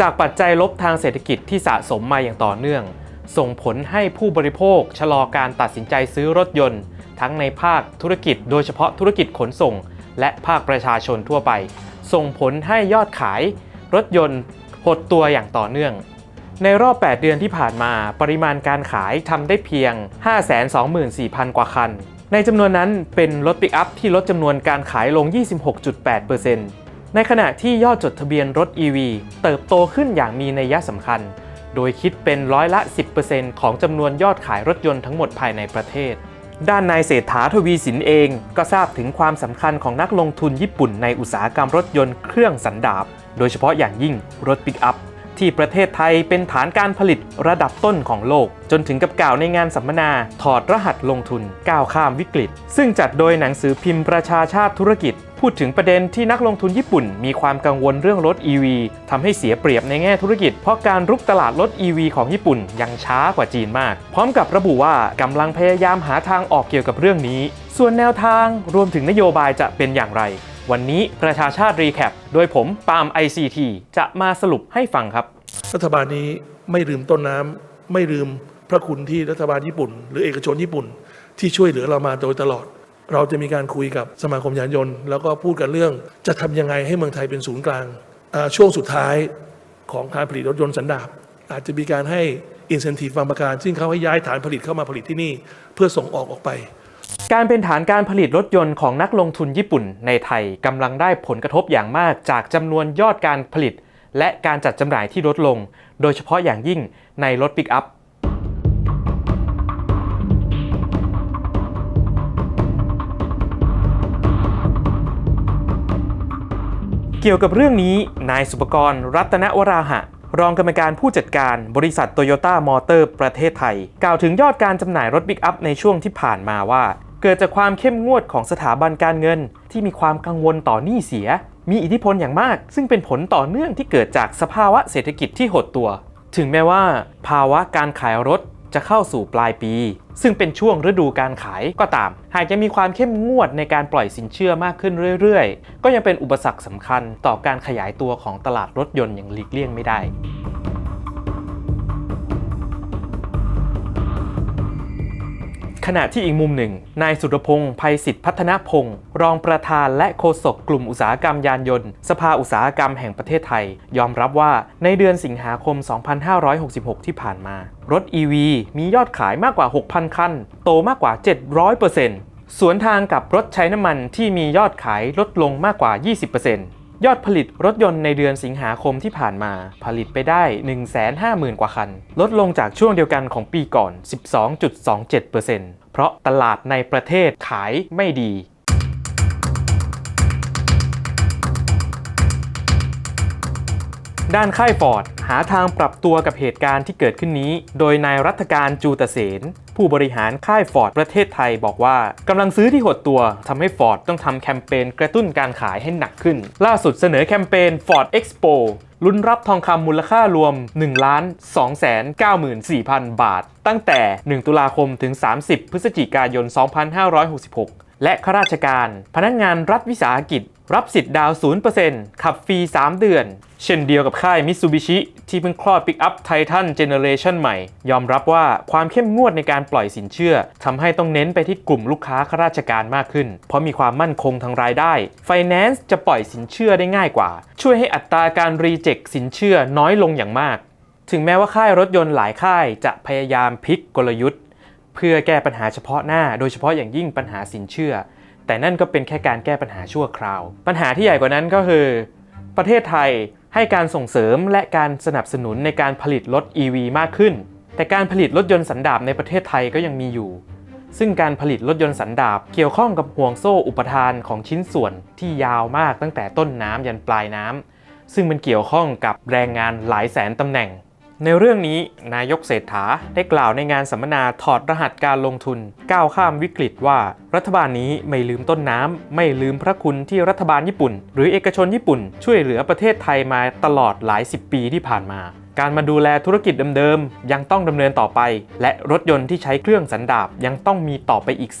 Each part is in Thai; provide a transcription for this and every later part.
จากปัจจัยลบทางเศรษฐกิจที่สะสมมาอย่างต่อเนื่อง ส่งผลให้ผู้บริโภคชะลอการตัดสินใจซื้อรถยนต์ ทั้งในภาคธุรกิจโดยเฉพาะธุรกิจขนส่ง และภาคประชาชนทั่วไป ส่งผลให้ยอดขาย รถยนต์หดตัวอย่างต่อเนื่อง ในรอบ 8 เดือนที่ผ่านมาปริมาณการขายทำได้เพียง 524,000 กว่าคัน ในจำนวนนั้นเป็นรถปิกอัพที่ลดจำนวนการขายลง 26.8% ในขณะที่ยอดจดทะเบียนรถ EV เติบโตขึ้นอย่างมีนัยสำคัญ โดยคิดเป็นร้อยละ 10%ของจำนวนยอดขายรถยนต์ทั้งหมดภายในประเทศ ด้านนายเศรษฐาทวีสินเองก็ทราบถึงความสำคัญของนักลงทุนญี่ปุ่นในอุตสาหกรรมรถยนต์เครื่องสันดาป โดยเฉพาะอย่างยิ่งรถปิกอัพ ที่ประเทศไทยเป็นฐานการผลิตระดับต้นของโลก จนถึงกับกล่าวในงานสัมมนา ถอดรหัสลงทุนก้าวข้ามวิกฤต ซึ่งจัดโดยหนังสือพิมพ์ประชาชาติธุรกิจ พูดถึงประเด็นที่นักลงทุนญี่ปุ่น มีความกังวลเรื่องรถ EV ทำให้เสียเปรียบในแง่ธุรกิจ เพราะการรุกตลาดรถ EV ของญี่ปุ่นยังช้ากว่าจีนมาก พร้อมกับระบุว่ากำลังพยายามหาทางออกเกี่ยวกับเรื่องนี้ ส่วนแนวทางรวมถึงนโยบายจะเป็นอย่างไรวันนี้ประชาชาติรีแคป โดยผมปาล์ม ICT จะมาสรุปให้ฟังครับ รัฐบาลนี้ไม่ลืมต้นน้ำไม่ลืมพระคุณที่รัฐบาลญี่ปุ่น หรือเอกชนญี่ปุ่น ที่ช่วยเหลือเรามาโดยตลอด เราจะมีการคุยกับสมาคมยานยนต์ แล้วก็พูดกันเรื่องจะทำยังไงให้เมืองไทยเป็นศูนย์กลางอ่าช่วงสุดท้ายของการผลิตรถยนต์สันดาปอาจจะมีการให้อินเซนティブบางประการ ซึ่งเขาให้ย้ายฐานผลิตเข้ามาผลิตที่นี่ เพื่อส่งออกออกไป การเป็นฐานการผลิตรถยนต์ของนักลงทุนญี่ปุ่นในไทยกำลังได้ผลกระทบอย่างมากจากจำนวนยอดการผลิต และการจัดจำหน่ายที่ลดลง โดยเฉพาะอย่างยิ่งในรถปิกอัพเกี่ยวกับเรื่องนี้ นายสุปกรณ์รัตนวราหะ รองกรรมการผู้จัดการบริษัทโตโยต้ามอเตอร์ประเทศไทย กล่าวถึงยอดการจำหน่ายรถปิกอัพในช่วงที่ผ่านมาว่า เกิดจากความเข้มงวดของสถาบันการเงินที่มีความกังวลต่อหนี้เสีย มีอิทธิพลอย่างมาก ซึ่งเป็นผลต่อเนื่องที่เกิดจากสภาวะเศรษฐกิจที่หดตัว ถึงแม้ว่า ภาวะการขายรถจะเข้าสู่ปลายปี ซึ่งเป็นช่วงฤดูการขายก็ตาม หากจะมีความเข้มงวดในการปล่อยสินเชื่อมากขึ้นเรื่อยๆ ก็ยังเป็นอุปสรรคสำคัญต่อการขยายตัวของตลาดรถยนต์อย่างหลีกเลี่ยงไม่ได้ ขณะที่อีกมุมหนึ่ง นายสุรพงศ์ภัยสิทธิพัฒนพงศ์รองประธานและโฆษกกลุ่มอุตสาหกรรมยานยนต์ สภาอุตสาหกรรมแห่งประเทศไทย ยอมรับว่าในเดือนสิงหาคม 2566 ที่ผ่านมา รถ EV มียอดขายมากกว่า 6,000 คัน โตมากกว่า 700%สวนทางกับรถใช้น้ำมันที่มียอดขายลดลงมากกว่า 20% ยอดผลิตรถยนต์ในเดือนสิงหาคมที่ผ่านมาผลิตไปได้ 150,000 กว่าคัน ลดลงจากช่วงเดียวกันของปีก่อน 12.27%เพราะตลาดในประเทศขายไม่ดี ด้านค่ายฟอร์ดหาทางปรับตัวกับเหตุการณ์ที่เกิดขึ้นนี้ โดยนายรัฐการจูตเสน ผู้บริหารค่ายฟอร์ดประเทศไทยบอกว่ากำลังซื้อที่หดตัวทำให้ฟอร์ดต้องทำแคมเปญกระตุ้นการขายให้หนักขึ้น ล่าสุดเสนอแคมเปญ Ford Expo ลุ้นรับทองคำมูลค่ารวม1ล้าน2 9 4 0 0 0 บาท ตั้งแต่ 1 ตุลาคมถึง 30 พฤศจิกายน 2566 และข้าราชการ พนักงานรัฐวิสาหกิจ รับสิทธิ์ดาวน์0%ขับฟรี 3 เดือน เช่นเดียวกับค่ายมิ t ซูบิชิที่เพิ่งคลอดปิกอัพไททันเจเนเรชันใหม่ ยอมรับว่าความเข้มงวดในการปล่อยสินเชื่อทำให้ต้องเน้นไปที่กลุ่มลูกค้าข้าราชการมากขึ้น เพราะมีความมั่นคงทางรายได้ Finance จะปล่อยสินเชื่อได้ง่ายกว่า ช่วยให้อัตราการรีเจ็คสินเชื่อน้อยลงอย่างมาก ถึงแม้ว่าค่ายรถยนต์หลายค่ายจะพยายามพลิกกลยุทธ์ เพื่อแก้ปัญหาเฉพาะหน้า โดยเฉพาะอย่างยิ่งปัญหาสินเชื่อ แต่นั่นก็เป็นแค่การแก้ปัญหาชั่วคราว ปัญหาที่ใหญ่กว่านั้นก็คือ ประเทศไทยให้การส่งเสริมและการสนับสนุนในการผลิตรถ EV มากขึ้น แต่การผลิตรถยนต์สันดาปในประเทศไทยก็ยังมีอยู่ ซึ่งการผลิตรถยนต์สันดาปเกี่ยวข้องกับห่วงโซ่อุปทานของชิ้นส่วนที่ยาวมากตั้งแต่ต้นน้ำยันปลายน้ำซึ่งมันเกี่ยวข้องกับแรงงานหลายแสนตำแหน่ง ในเรื่องนี้นายกเศรษฐาได้กล่าวในงานสัมมนาถอดรหัสการลงทุนก้าวข้ามวิกฤตว่า รัฐบาลนี้ไม่ลืมต้นน้ำ ไม่ลืมพระคุณที่รัฐบาลญี่ปุ่น หรือเอกชนญี่ปุ่น ช่วยเหลือประเทศไทยมาตลอดหลายสิบปีที่ผ่านมา การมาดูแลธุรกิจเดิมๆยังต้องดำเนินต่อไป และรถยนต์ที่ใช้เครื่องสันดาปยังต้องมีต่อไปอีก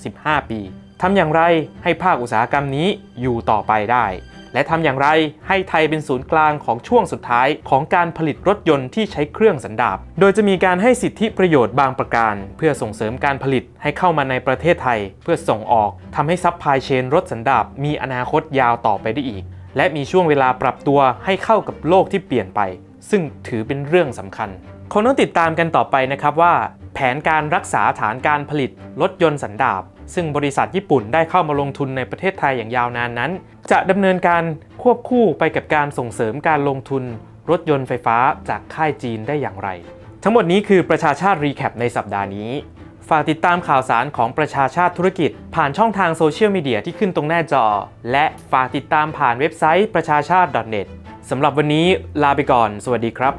10-15 ปีทำอย่างไรให้ภาคอุตสาหกรรมนี้อยู่ต่อไปได้ และทำอย่างไรให้ไทยเป็นศูนย์กลางของช่วงสุดท้ายของการผลิตรถยนต์ที่ใช้เครื่องสันดาป โดยจะมีการให้สิทธิประโยชน์บางประการ เพื่อส่งเสริมการผลิตให้เข้ามาในประเทศไทย เพื่อส่งออกทำให้ซัพพลายเชนรถสันดาปมีอนาคตยาวต่อไปได้อีก และมีช่วงเวลาปรับตัวให้เข้ากับโลกที่เปลี่ยนไป ซึ่งถือเป็นเรื่องสำคัญคงต้องติดตามกันต่อไปนะครับว่า แผนการรักษาฐานการผลิตรถยนต์สันดาป ซึ่งบริษัทญี่ปุ่นได้เข้ามาลงทุนในประเทศไทยอย่างยาวนานนั้น จะดำเนินการควบคู่ไปกับการส่งเสริมการลงทุนรถยนต์ไฟฟ้าจากค่ายจีนได้อย่างไร ทั้งหมดนี้คือประชาชาติรีแคปในสัปดาห์นี้ ฝากติดตามข่าวสารของประชาชาติธุรกิจ ผ่านช่องทางโซเชียลมีเดียที่ขึ้นตรงหน้าจอ และฝากติดตามผ่านเว็บไซต์ประชาชาติ .net สำหรับวันนี้ลาไปก่อน สวัสดีครับ